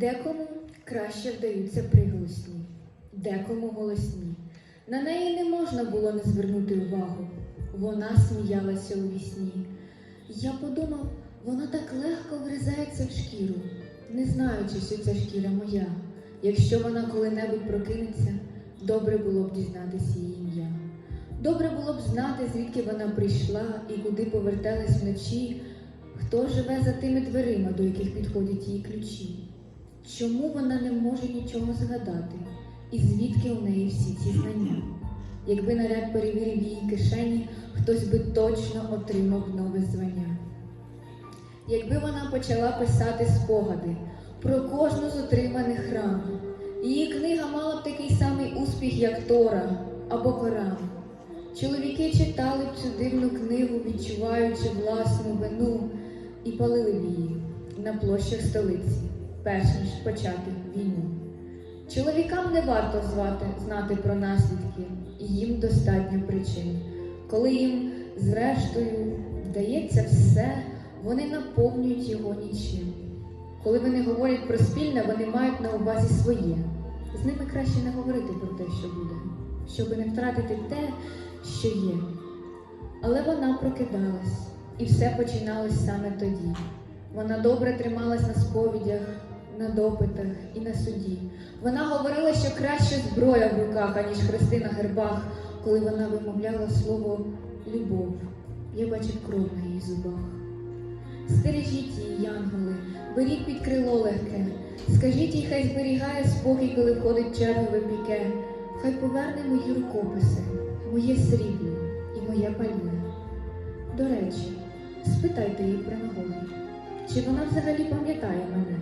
Декому краще вдаються приголосні, декому голосні. На неї не можна було не звернути увагу. Вона сміялася у вісні. Я подумав, вона так легко врізається в шкіру, не знаючи, що ця шкіра моя. Якщо вона коли-небудь прокинеться, добре було б дізнатися її ім'я. Добре було б знати, звідки вона прийшла і куди поверталась вночі, хто живе за тими дверима, до яких підходять її ключі. Чому вона не може нічого згадати? І звідки у неї всі ці знання? Якби наряд перевірив її кишені, хтось би точно отримав нове звання. Якби вона почала писати спогади про кожну з отриманих ран, її книга мала б такий самий успіх, як Тора або Коран. Чоловіки читали б цю дивну книгу, відчуваючи власну вину, і палили б її на площах столиці, перш ніж почати війну. Чоловікам не варто звати, знати про наслідки, і їм достатньо причин. Коли їм, зрештою, вдається все, вони наповнюють його нічим. Коли вони говорять про спільне, вони мають на увазі своє. З ними краще не говорити про те, що буде, щоб не втратити те, що є. Але вона прокидалась, і все починалось саме тоді. Вона добре трималась на сповідях, на допитах і на суді. Вона говорила, що краще зброя в руках, аніж хрести на гербах, коли вона вимовляла слово любов. Я бачив кров на її зубах. Стережіть її, янголи, беріть під крило легке, скажіть їй, хай зберігає спокій, коли входить чергове піке, хай поверне мої рукописи, моє срібло і моє пальне. До речі, спитайте її про нагоду, чи вона взагалі пам'ятає мене?